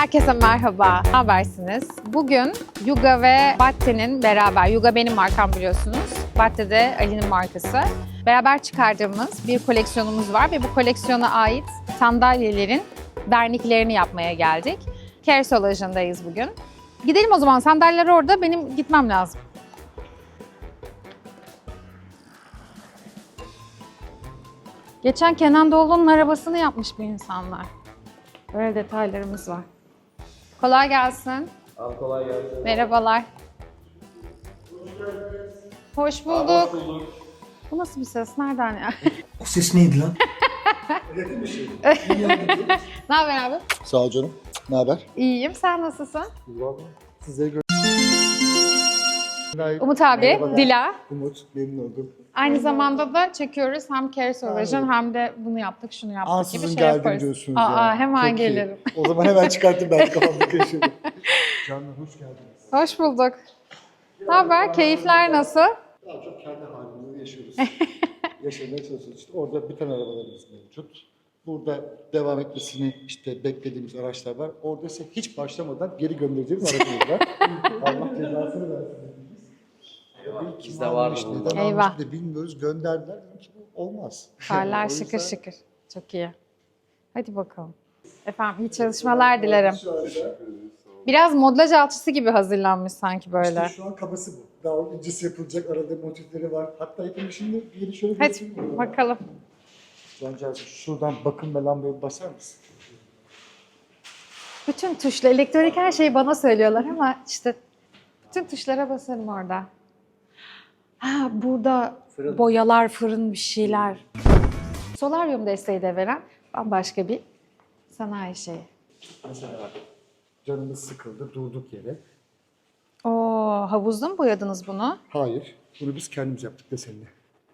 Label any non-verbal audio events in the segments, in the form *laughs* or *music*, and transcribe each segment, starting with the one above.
Herkese merhaba. Ne habersiniz? Bugün Yuga ve Batte'nin beraber, Yuga benim markam biliyorsunuz. Batte de Ali'nin markası. Beraber çıkardığımız bir koleksiyonumuz var ve bu koleksiyona ait sandalyelerin verniklerini yapmaya geldik. Kersolajı'ndayız bugün. Gidelim o zaman. Sandalyeler orada. Benim gitmem lazım. Geçen Kenan Doğulu'nun arabasını yapmış bu insanlar. Böyle detaylarımız var. Kolay gelsin. Abi kolay gelsin. Merhabalar. Hoş bulduk. Bu nasıl bir ses? Nereden ya? *laughs* O ses neydi lan? *laughs* ne haber abi? Sağ ol canım. Ne haber? İyiyim. Sen nasılsın? Size gör. Umut abi, Merhabalar. Dila. Umut, memnun oldum. Aynı zamanda da çekiyoruz. Hem Keresolojin hem de bunu yaptık, şunu yaptık gibi Ansızın şey geldim yaparız. diyorsunuz Aa, yani. hemen Çok iyi. gelirim. O zaman hemen *laughs* çıkarttım ben kafamdaki ışığı. Canlar hoş geldiniz. Hoş bulduk. Ne haber? Keyifler nasıl? Daha çok kendi halimizde yaşıyoruz. *laughs* Yaşamaya çalışıyoruz. İşte orada biten arabalarımız mevcut. Burada devam etmesini işte beklediğimiz araçlar var. Orada ise hiç başlamadan geri göndereceğimiz aracımız var. *laughs* Allah cezasını versin. Kim Bizde almış, vardı neden Eyvah. almış de bilmiyoruz. Gönderdiler. Dedim ki bu olmaz. *laughs* Parlar O yüzden- şıkır şıkır. Çok iyi. Hadi bakalım. Efendim iyi çalışmalar dilerim. Biraz modlaj alçısı gibi hazırlanmış sanki böyle. İşte şu an kabası bu. Daha o incisi yapılacak. Arada motifleri var. Hatta yapımı şimdi yeni şöyle bir Hadi yapayım mı? bakalım. Cancağız şuradan bakım ve lambayı basar mısın? Bütün tuşla, elektronik her şeyi bana söylüyorlar ama işte bütün tuşlara basarım orada. Ha burada Fırın. boyalar, fırın bir şeyler. Solaryum desteği de veren bambaşka bir sanayi şeyi. Mesela canımız sıkıldı durduk yere. Oo, havuzda mı boyadınız bunu? Hayır. Bunu biz kendimiz yaptık desenini.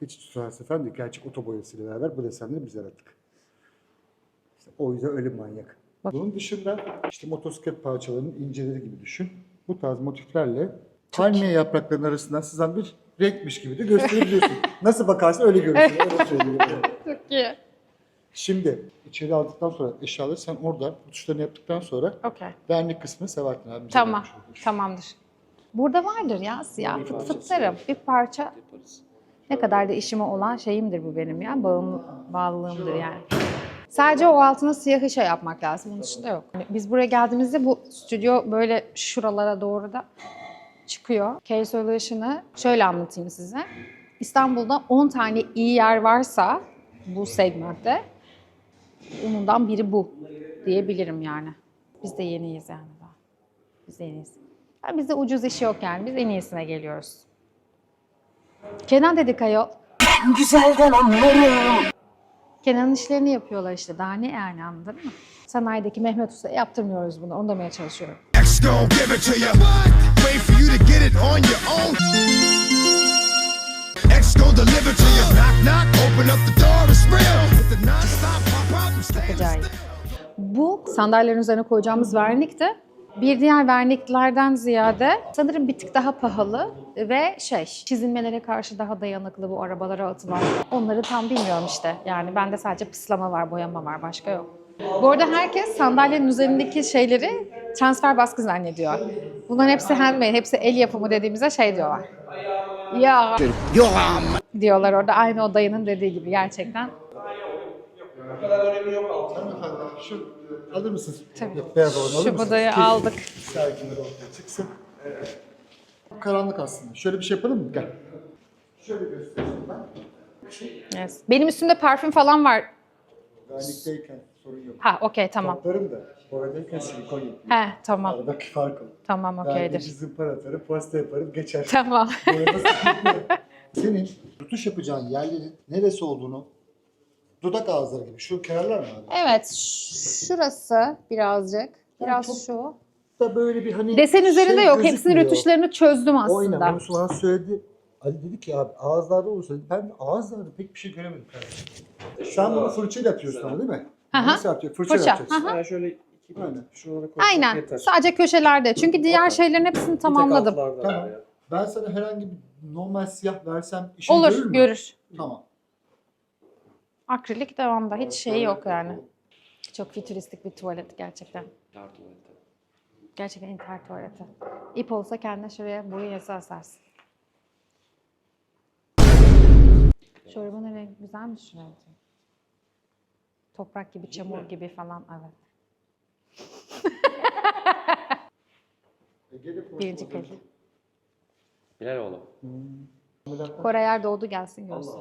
Hiç tutar sefer değil. Gerçek oto boyasıyla beraber bu desenleri biz yarattık. İşte o yüzden öyle manyak. Bak. Bunun dışında işte motosiklet parçalarının inceleri gibi düşün. Bu tarz motiflerle palmiye yapraklarının arasından sızan bir renkmiş gibi de gösterebiliyorsun. *laughs* Nasıl bakarsan öyle görürsün. Öyle söyleyeyim. *laughs* Çok iyi. Şimdi içeri aldıktan sonra eşyaları sen orada tuşlarını yaptıktan sonra Okey. vernik kısmını Sebahattin abimize Tamam. Tamamdır. Burada vardır ya siyah fıt fıtlarım. Bir parça. Ne kadar da işime olan şeyimdir bu benim ya. Bağımlı, bağlılığımdır yani. Sadece o altına siyahı şey yapmak lazım. Onun dışında yok. Hani Biz buraya geldiğimizde bu stüdyo böyle şuralara doğru da çıkıyor. Case Solution'ı şöyle anlatayım size. İstanbul'da 10 tane iyi yer varsa bu segmentte onundan biri bu diyebilirim yani. Biz de yeniyiz yani. Biz de yeniyiz. Yani bizde ucuz iş yok yani. Biz en iyisine geliyoruz. Kenan dedik ayol. *laughs* güzelden anlarım. Kenan'ın işlerini yapıyorlar işte. Daha ne yani anladın mı? Sanayideki Mehmet Usta yaptırmıyoruz bunu. Onu demeye çalışıyorum. X gon' give it to you. Wait for you to get it on your own. X gon' deliver to you. Knock knock, open up the door, it's real. With the non-stop pop out. Acayip. Bu sandalyelerin üzerine koyacağımız vernik de bir diğer verniklerden ziyade sanırım bir tık daha pahalı ve şey çizilmelere karşı daha dayanıklı bu arabalara atılan. Onları tam bilmiyorum işte. Yani bende sadece pıslama var, boyama var, başka yok. Bu arada herkes sandalyenin üzerindeki şeyleri transfer baskı zannediyor. Bunların hepsi handmade, hepsi el yapımı dediğimizde şey diyorlar. Ya diyorlar orada aynı o dayının dediği gibi gerçekten. Hanımefendi şu alır mısınız? Tabii. Yok, Beyaz olanı alır Şu mısınız? budayı Ki aldık. Sergiler ortaya çıksın. Karanlık aslında. Şöyle bir şey yapalım mı? Gel. Şöyle göstereyim ben. Yes. Benim üstümde parfüm falan var. Vernikteyken sorun yok. Ha okey tamam. Kaplarım da boyadayken silikon yapıyorum. He tamam. Aradaki fark o. Tamam okeydir. zımpara atarım, pasta yaparım, geçer. Tamam. *laughs* Senin tutuş yapacağın yerlerin neresi olduğunu dudak ağızları gibi. Şu kenarlar mı abi? evet şurası birazcık. Biraz çok- şu. Da böyle bir hani Desen üzerinde şey yok. Hepsinin gözükmüyor. rötuşlarını çözdüm Aynen aslında. onu bana söyledi. Ali dedi ki abi ağızlarda olursa ben ağızlarda pek bir şey göremedim kardeşim. Sen bunu fırçayla yapıyorsun ama değil mi? Aha. Nasıl yapıyor? Fırçayla Fırça. yapacaksın. Aha. Yani şöyle iki Aynen. şuralara koysak Aynen. yeter. Sadece köşelerde. Çünkü diğer şeylerin hepsini tamamladım. altlarda Tamam. ya. Ben sana herhangi bir normal siyah versem işin görür Olur mü? görür. Tamam. Akrilik devamda. Hiç şey yok yani. Çok fütüristik bir tuvalet gerçekten. Dar tuvalete. Gerçekten intihar tuvaleti. İp olsa kendine şuraya boyun yasa asarsın. Çorbanın rengi güzelmiş şu rengi. Toprak gibi, çamur gibi falan. Evet. *laughs* Birinci kez. Bilaloğlu. Kore yer doğdu gelsin görsün.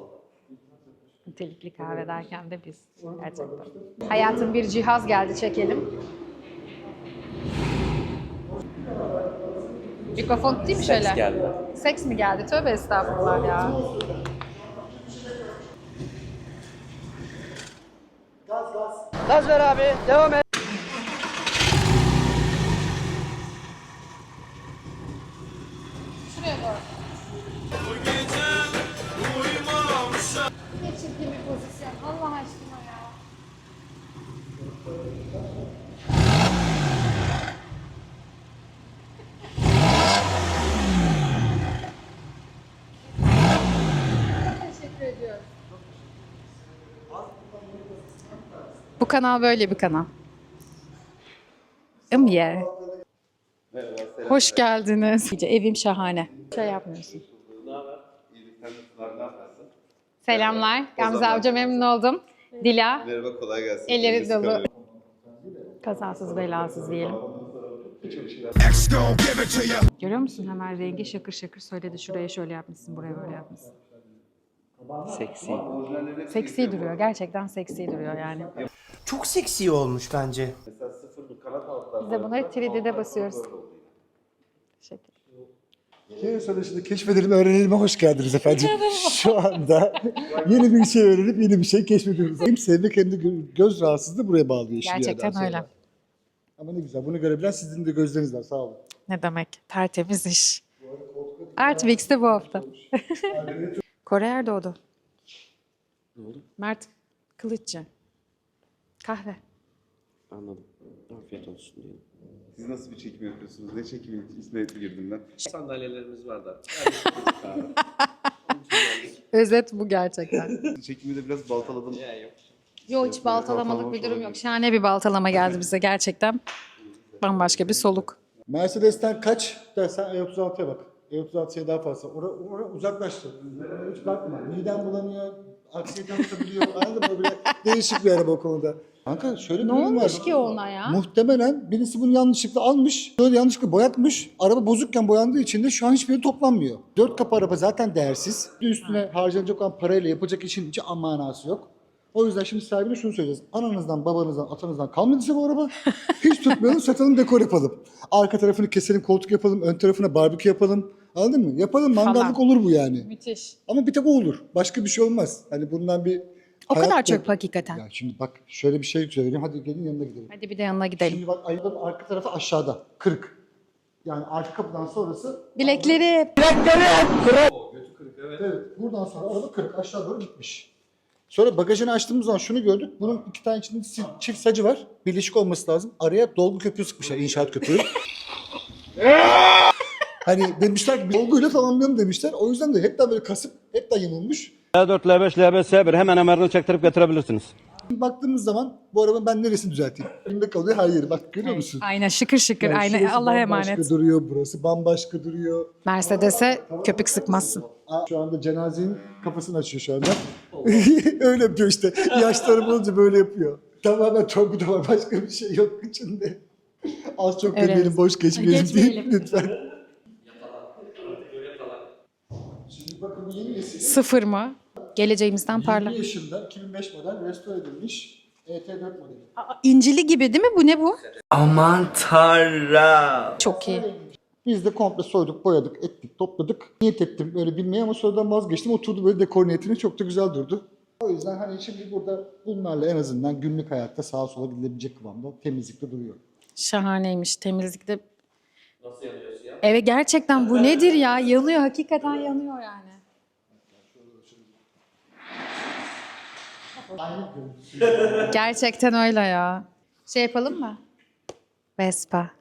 Nitelikli kahve derken de biz. Gerçekten. Hayatın bir cihaz geldi çekelim. Mikrofon değil mi şöyle? Seks geldi. Seks mi geldi? Tövbe estağfurullah ya. Gaz ver abi devam et. Şuraya doğru. Ne çirkin bir pozisyon. Allah aşkına ya. Kanal böyle bir kanal. Im ye. Hoş geldiniz. Evim şahane. Şey yapmıyorsun. Selamlar. Gamze avcı memnun oldum. Dila. Merhaba, kolay gelsin. Elleri dolu. Kazasız belasız diyelim. Görüyor musun hemen rengi şakır şakır söyledi. Şuraya şöyle yapmışsın, buraya böyle yapmışsın. Seksi. Seksi duruyor. Gerçekten seksi duruyor yani. Çok seksi olmuş bence. Biz de bunları 3D'de basıyoruz. Teşekkür. Kere söyleşinde keşfedelim, öğrenelim'e hoş geldiniz efendim. *laughs* Şu anda yeni bir şey öğrenip yeni bir şey keşfediyoruz. Hem sevmek hem de gö- göz rahatsızlığı buraya bağlıyor işi bir yerden Gerçekten sonra. öyle. Ama ne güzel, bunu görebilen sizin de gözleriniz var, sağ olun. Ne demek? Tertemiz iş. Artvix'te bu hafta. *laughs* Kore Erdoğdu. Mert Kılıççı. Kahve. Anladım. Afiyet olsun diyelim. Siz nasıl bir çekim yapıyorsunuz? Ne çekimi içine girdim ben? *laughs* Sandalyelerimiz var da. *laughs* Özet bu gerçekten. *laughs* Çekimi de biraz baltaladım. Ya yok. Yok hiç baltalamalık bir durum yok. Şahane bir baltalama geldi bize gerçekten. Bambaşka bir soluk. Mercedes'ten kaç dersen E36'ya bak. E36'ya daha fazla. Ora, ora uzaklaştı. Hiç bakma. Midem bulanıyor, aksiyeten tutabiliyor. Anladın mı? Böyle değişik bir araba o konuda. Kanka şöyle bir Ne durum olmuş var. ki ona ya? Muhtemelen birisi bunu yanlışlıkla almış, böyle yanlışlıkla boyatmış. Araba bozukken boyandığı için de şu an hiçbiri toplanmıyor. Dört kapı araba zaten değersiz. Bir de Üstüne harcanacak olan parayla yapacak işin hiç manası yok. O yüzden şimdi sahibine şunu söyleyeceğiz. Ananızdan, babanızdan, atanızdan kalmadıysa bu araba *laughs* hiç tutmayalım, satalım, dekor yapalım. Arka tarafını keselim, koltuk yapalım, ön tarafına barbekü yapalım. Anladın mı? Yapalım, mangallık olur bu yani. Müthiş. Ama bir tek o olur. Başka bir şey olmaz. Hani bundan bir... O kadar hayat- çok hakikaten. Ya şimdi bak şöyle bir şey söyleyeyim. Hadi gelin yanına gidelim. Hadi bir de yanına gidelim. Şimdi bak ayıpların arka tarafı aşağıda. Kırık. Yani arka kapıdan sonrası Bilekleri. evet buradan sonra araba kırık aşağı doğru gitmiş. Sonra bagajını açtığımız zaman şunu gördük. Bunun iki tane içinde çift sacı var. Birleşik olması lazım. Araya dolgu köpüğü sıkmışlar. inşaat köpüğü. *laughs* hani demişler ki dolguyla tamamlayalım demişler. O yüzden de hepten böyle kasıp hepten yamulmuş. L4, L5, L5, S1 hemen emerini çektirip getirebilirsiniz. Baktığımız zaman bu arabanın ben neresini düzelteyim? Elimde kalıyor her yeri. Bak görüyor musun? Aynen şıkır şıkır. Yani Aynen şurası Allah'a bambaşka emanet. duruyor, burası bambaşka duruyor. Mercedes'e köpük sıkmazsın. Aa, Şu anda cenazenin kafasını açıyor şu anda. *laughs* Öyle yapıyor işte. Yaşları bulunca böyle yapıyor. Tamamen torpido var. Başka bir şey yok içinde. Az çok Evet. demeyelim, boş geçmeyelim, Geçmeyelim. değil lütfen. Şimdi bakın bu yeni nesil. Sıfır mı? Geleceğimizden 20 parla. yaşında 2005 model restore edilmiş ET4 modeli. Aa, İncili gibi değil mi? Bu ne bu? Aman tanrım. Çok iyi. Biz de komple soyduk, boyadık, ettik, topladık. Niyet ettim böyle bilmeye ama sonradan vazgeçtim. Oturdu böyle dekor niyetine çok da güzel durdu. O yüzden hani şimdi burada bunlarla en azından günlük hayatta sağa sola gidilebilecek kıvamda temizlikte duruyor. Şahaneymiş temizlikte. Nasıl yanıyorsun ya? Evet gerçekten bu nedir ya? Yanıyor hakikaten yanıyor yani. Gerçekten öyle ya. Şey yapalım mı? Vespa.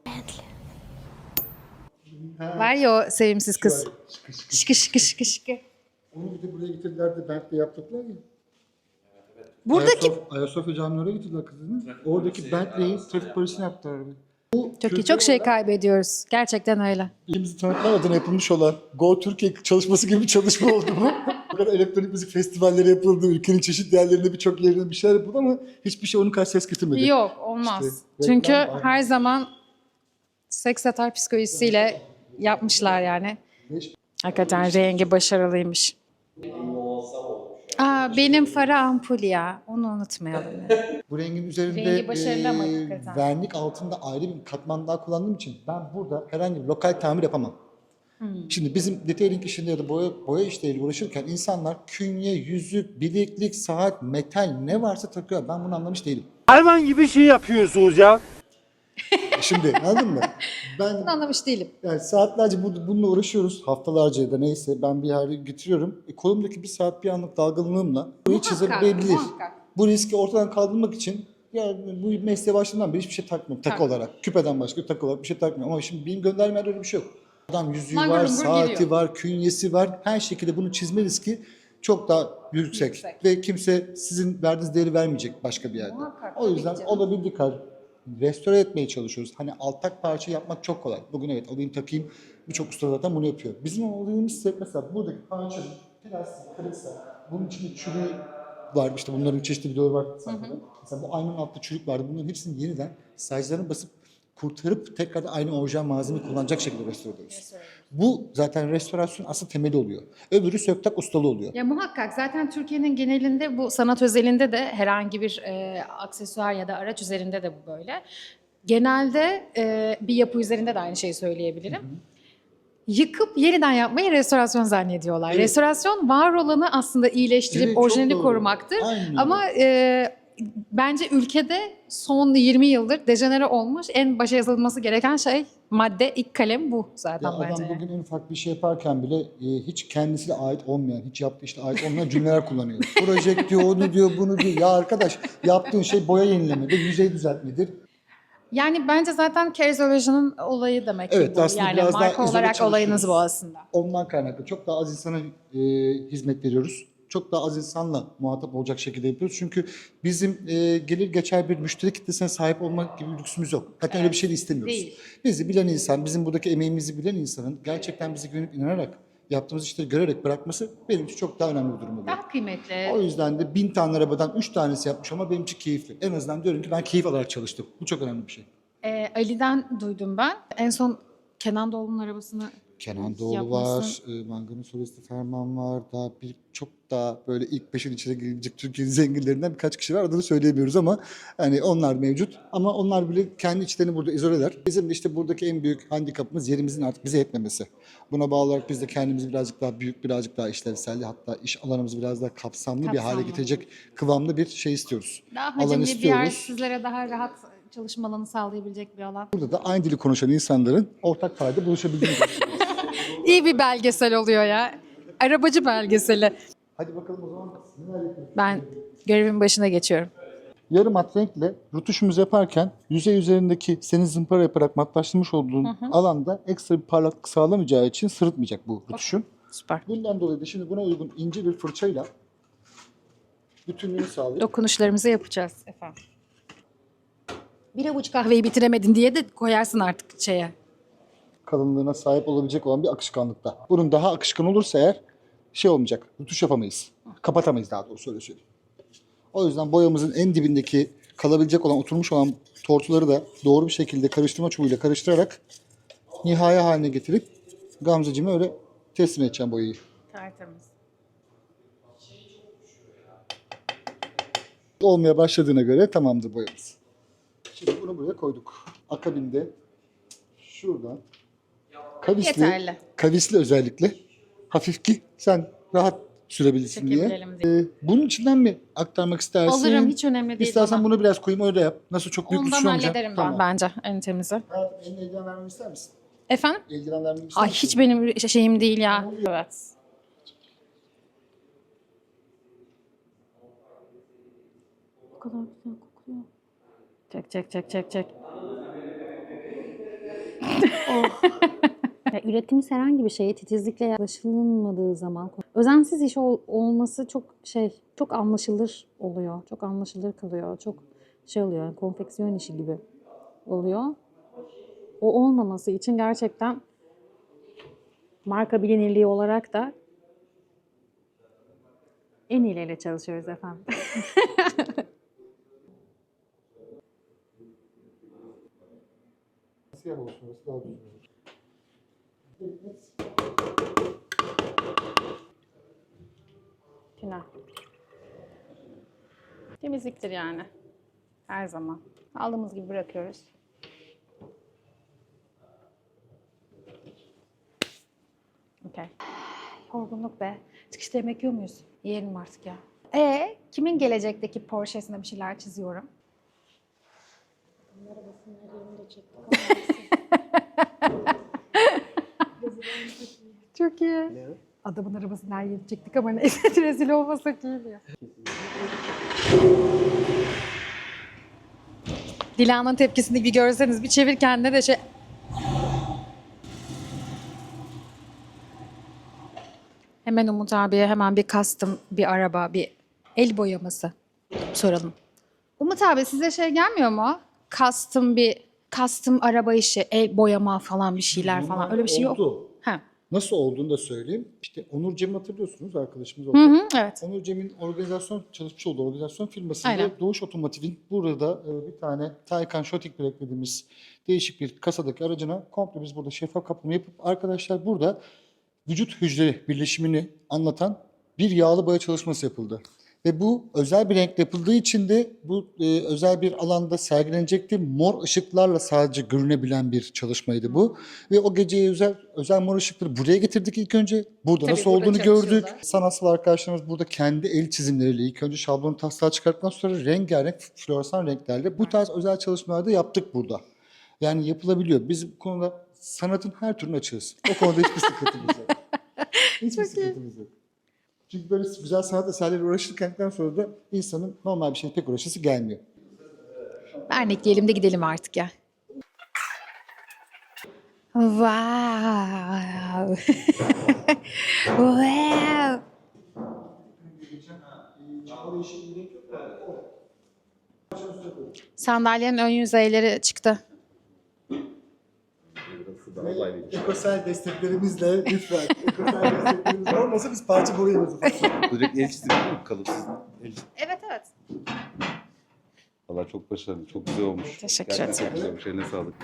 Var ya o sevimsiz kız. Şıkı şıkı şıkı şıkı. Onu bir de buraya getirdiler de Bentley yaptırdılar ya. Buradaki Ayasofya, Ayasofya Camii'ne oraya getirdiler kızını. Oradaki Bentley'i trafik polisine yaptılar abi. Çok iyi. Çok şey kaybediyoruz. Gerçekten öyle. Ülkemizi tanıtmak adına yapılmış olan Go Türkiye çalışması gibi bir çalışma oldu bu. *laughs* Kadar elektronik müzik festivalleri yapıldı, ülkenin çeşitli yerlerinde birçok yerinde bir şeyler yapıldı ama hiçbir şey onun kadar ses getirmedi. Yok olmaz. İşte Çünkü reklam her zaman seks atar psikolojisiyle yapmışlar yani. Hakikaten rengi başarılıymış. Aa, benim fara ampul ya. Onu unutmayalım. yani. *laughs* Bu rengin üzerinde Rengi başarılı ama eee, hakikaten. vernik altında ayrı bir katman daha kullandığım için ben burada herhangi bir lokal tamir yapamam. Hmm. Şimdi bizim detailing işinde ya da boya, boya işleriyle uğraşırken insanlar künye, yüzük, bileklik, saat, metal ne varsa takıyor. Ben bunu anlamış değilim. Hayvan gibi şey yapıyorsunuz ya. Şimdi anladın mı? *laughs* Ben Bunu anlamış değilim. Yani saatlerce bu- bununla uğraşıyoruz. Haftalarca ya da neyse ben bir hale getiriyorum. E, kolumdaki bir saat bir anlık dalgınlığımla burayı çizebilebilir. muhakkak. Bu riski ortadan kaldırmak için yani bu mesleğe başladığımdan beri hiçbir şey takmıyorum takı Tak. olarak. Küpeden başka takı olarak bir şey takmıyorum. Ama şimdi benim gönderme öyle bir şey yok. Adam yüzüğü Langur var, lungur saati giriyor. var, künyesi var. Her şekilde bunu çizme riski çok daha yüksek. Yüksek. Ve kimse sizin verdiğiniz değeri vermeyecek başka bir yerde. Muhakkak, o tabii yüzden ki canım. olabildiği kadar restore etmeye çalışıyoruz. Hani altak parça yapmak çok kolay. Bugün evet alayım takayım birçok usta zaten bunu yapıyor. Bizim olayımız ise mesela buradaki parçanın plastik kırıksa bunun içinde çürüğü var işte bunların çeşitli videoları var sayfada. Mesela bu aynanın altta çürük vardı. Bunların hepsini yeniden sajlarına basıp kurtarıp tekrar aynı orijinal malzeme kullanacak şekilde restore ediyoruz. Bu zaten restorasyon asıl temeli oluyor. Öbürü söktak ustalı oluyor. Ya muhakkak zaten Türkiye'nin genelinde bu sanat özelinde de herhangi bir e, aksesuar ya da araç üzerinde de bu böyle. Genelde e, bir yapı üzerinde de aynı şeyi söyleyebilirim. Yıkıp yeniden yapmayı restorasyon zannediyorlar. Evet. Restorasyon var olanı aslında iyileştirip Evet, orijinali korumaktır. Aynen. Ama e, bence ülkede son 20 yıldır dejenere olmuş en başa yazılması gereken şey madde ilk kalem bu zaten Ya bence. adam bugün en ufak bir şey yaparken bile e, hiç kendisine ait olmayan, hiç yaptığı işte ait olmayan cümleler kullanıyor. *laughs* Project diyor, onu diyor, bunu diyor. Ya arkadaş yaptığın şey boya yenilemedir, yüzey düzeltmedir. Yani bence zaten Kerizoloji'nin olayı demek ki Evet, bu. aslında Yani biraz daha marka izole olarak olayınız bu aslında. Ondan kaynaklı. Çok daha az insana e, hizmet veriyoruz. Çok daha az insanla muhatap olacak şekilde yapıyoruz. Çünkü bizim e, gelir geçer bir müşteri kitlesine sahip olmak gibi bir lüksümüz yok. Zaten öyle bir şey de istemiyoruz. Değil. Bizi bilen insan, bizim buradaki emeğimizi bilen insanın gerçekten bizi güvenip inanarak yaptığımız işleri görerek bırakması benim için çok daha önemli bir durum oluyor. Daha kıymetli. O yüzden de bin tane arabadan üç tanesi yapmış ama benim için keyifli. En azından diyorum ki ben keyif alarak çalıştım. Bu çok önemli bir şey. Ee, Ali'den duydum ben. En son Kenan Doğulu'nun arabasını Kenan Doğulu yapması- var, e, Manga'nın solisti Ferman var. Daha bir çok daha böyle ilk beşin içine girecek Türkiye'nin zenginlerinden birkaç kişi var. Adını söyleyemiyoruz ama hani onlar mevcut. Ama onlar bile kendi içlerini burada izoleler. Bizim de işte buradaki en büyük handikapımız yerimizin artık bize yetmemesi. Buna bağlı olarak biz de kendimizi birazcık daha büyük, birazcık daha işlevsel hatta iş alanımızı biraz daha kapsamlı, bir hale Kapsamlı. getirecek kıvamlı bir şey istiyoruz. daha Alan hacimli bir yer, istiyoruz. sizlere daha rahat çalışma alanı sağlayabilecek bir alan. Burada da aynı dili konuşan insanların ortak payda buluşabildiğini. *laughs* İyi bir belgesel oluyor ya. Arabacı belgeseli. Hadi bakalım o zaman? Ben görevin başına geçiyorum. Yarım mat renkle rutuşumuzu yaparken yüzey üzerindeki senin zımpara yaparak matlaştırmış olduğun alanda ekstra bir parlaklık sağlamayacağı için sırıtmayacak bu rutuşun. Süper. Bundan dolayı da şimdi buna uygun ince bir fırçayla bütünlüğünü sağlayıp Dokunuşlarımızı yapacağız efendim. Bir avuç kahveyi bitiremedin diye de koyarsın artık şeye. Kalınlığına sahip olabilecek olan bir akışkanlıkta. Bunun daha akışkan olursa eğer şey olmayacak, rutuş yapamayız. Kapatamayız daha doğrusu öyle söyleyeyim. O yüzden boyamızın en dibindeki kalabilecek olan, oturmuş olan tortuları da doğru bir şekilde karıştırma çubuğuyla karıştırarak nihai haline getirip Gamzeciğime öyle teslim edeceğim boyayı. Tertemiz. Olmaya başladığına göre tamamdır boyamız. Şimdi bunu buraya koyduk. Akabinde şuradan kavisli, Yeterli. kavisli özellikle hafif ki sen rahat sürebilirsin diye. Çekebilelim diye. Ee, bunun içinden mi aktarmak istersin? Alırım hiç önemli değil. İstersen bana. bunu biraz koyayım öyle yap. Nasıl çok büyük bir Ondan şey olmayacak. hallederim ben Tamam. bence en temizi. Hayatım eline eldiven vermemi ister misin? Efendim? Eldiven vermemi ister Ay misin? hiç benim şeyim değil ya. Evet. O kadar güzel kokuyor. Çek çek çek çek çek. *laughs* Ürettiğimiz herhangi bir şeye titizlikle yaklaşılmadığı zaman özensiz iş ol- olması çok şey çok anlaşılır oluyor. Çok anlaşılır kalıyor. Çok şey oluyor. yani konfeksiyon işi gibi oluyor. o olmaması için gerçekten marka bilinirliği olarak da en iyileriyle çalışıyoruz efendim. Siyah olsun orası daha Günah. Temizliktir yani. Her zaman. Aldığımız gibi bırakıyoruz. Okey. Yorgunluk be. Çıkışta yemek yiyor muyuz? Yiyelim artık ya. E kimin gelecekteki Porsche'sine bir şeyler çiziyorum? *laughs* Çok iyi. Adamın arabasını her ama neyse *laughs* rezil olmasak iyi ya. Dila'nın tepkisini bir görseniz bir çevir kendine de şey... Hemen Umut abiye hemen bir custom bir araba, bir el boyaması soralım. Umut abi size şey gelmiyor mu? Custom bir custom araba işi, el boyama falan bir şeyler falan. Öyle bir şey yok. Oldu. Nasıl olduğunu da söyleyeyim. İşte Onur Cem'i hatırlıyorsunuz arkadaşımız Hı oldu. hı, evet. Onur Cem'in organizasyon çalışmış olduğu organizasyon firmasında Aynen. Doğuş Otomotiv'in burada e, bir tane Taycan Shotik Black dediğimiz değişik bir kasadaki aracına komple biz burada şeffaf kaplama yapıp arkadaşlar burada vücut hücre birleşimini anlatan bir yağlı boya çalışması yapıldı. Ve bu özel bir renkle yapıldığı için de bu e, özel bir alanda sergilenecekti. Mor ışıklarla sadece görünebilen bir çalışmaydı bu. Ve o geceye özel özel mor ışıkları buraya getirdik ilk önce. Burada Tabii nasıl burada olduğunu gördük. Sanatsal arkadaşlarımız burada kendi el çizimleriyle ilk önce şablonu taslağı çıkarttıktan sonra rengarenk floresan renklerle bu tarz özel çalışmalarda yaptık burada. Yani yapılabiliyor. Biz bu konuda sanatın her türünü açığız. O konuda hiçbir sıkıntımız yok. *laughs* Hiçbir sıkıntımız yok. Çünkü böyle güzel sanat eserleri uğraşırken sonra da insanın normal bir şeyle pek uğraşası gelmiyor. Vernikleyelim de gidelim artık ya. Wow. *laughs* wow. Sandalyenin ön yüzeyleri çıktı. Ekosel desteklerimizle lütfen. Ekosel desteklerimiz olmasa biz parça boyayamayız. Direkt el çizimi değil mi? Kalıpsız. El. Evet evet. Valla çok başarılı, çok güzel olmuş. Teşekkür Gerçekten ederim. çok güzel olmuş, eline sağlık.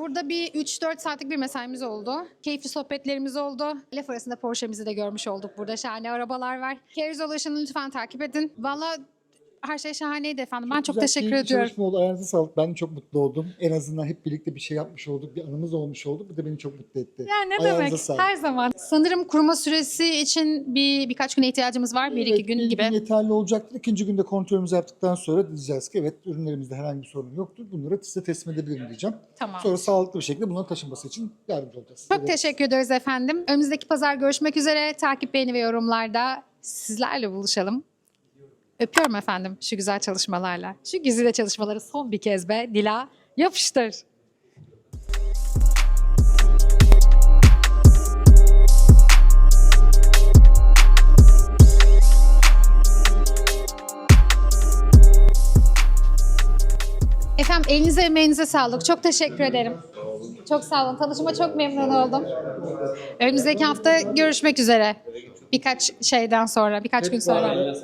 Burada bir 3-4 saatlik bir mesaimiz oldu. Keyifli sohbetlerimiz oldu. Laf arasında Porsche'mizi de görmüş olduk. Burada şahane arabalar var. Keriz Ulaşım'ı lütfen takip edin. Valla her şey şahaneydi efendim. Ben çok Güzel, teşekkür keyifli ediyorum. çalışma oldu. Ayağınıza sağlık. Ben çok mutlu oldum. En azından hep birlikte bir şey yapmış olduk. Bir anımız olmuş oldu. Bu da beni çok mutlu etti. Ya ne Ayağınıza demek? sağlık. Her zaman. Sanırım kuruma süresi için bir birkaç güne ihtiyacımız var. Bir iki gün bir gibi. yeterli olacaktır. İkinci günde kontrolümüzü yaptıktan sonra diyeceğiz ki evet ürünlerimizde herhangi bir sorun yoktur. Bunları size teslim edebilirim diyeceğim. Tamam. Sonra sağlıklı bir şekilde bunların taşınması için yardımcı olacağız. Çok Evet. teşekkür ederiz efendim. Önümüzdeki pazar görüşmek üzere. Takip, beğeni ve yorumlarda sizlerle buluşalım. Öpüyorum efendim şu güzel çalışmalarla. Şu güzide çalışmaları son bir kez be Dila yapıştır. Efendim elinize emeğinize sağlık. Çok teşekkür ederim. Çok sağ olun. Tanışıma çok memnun oldum. Önümüzdeki hafta görüşmek üzere. Birkaç şeyden sonra, birkaç gün sonra.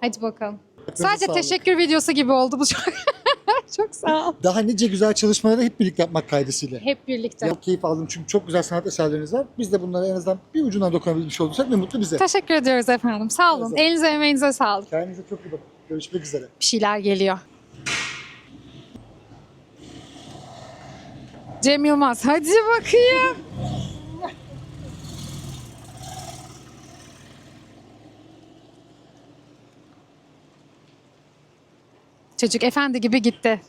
Hadi bakalım. Sadece sağlık. teşekkür videosu gibi oldu bu çok. *laughs* çok sağ ol. Daha nice güzel çalışmaları hep birlikte yapmak kaydısıyla. Hep birlikte. Çok keyif aldım çünkü çok güzel sanat eserleriniz var. Biz de bunlara en azından bir ucuna dokunabilmiş olursak ne mutlu bize. Teşekkür ediyoruz efendim. Sağ olun. Elinize emeğinize sağlık. Kendinize çok iyi bakın. Görüşmek üzere. Bir şeyler geliyor. Cem Yılmaz. Hadi bakayım. Çocuk efendi gibi gitti.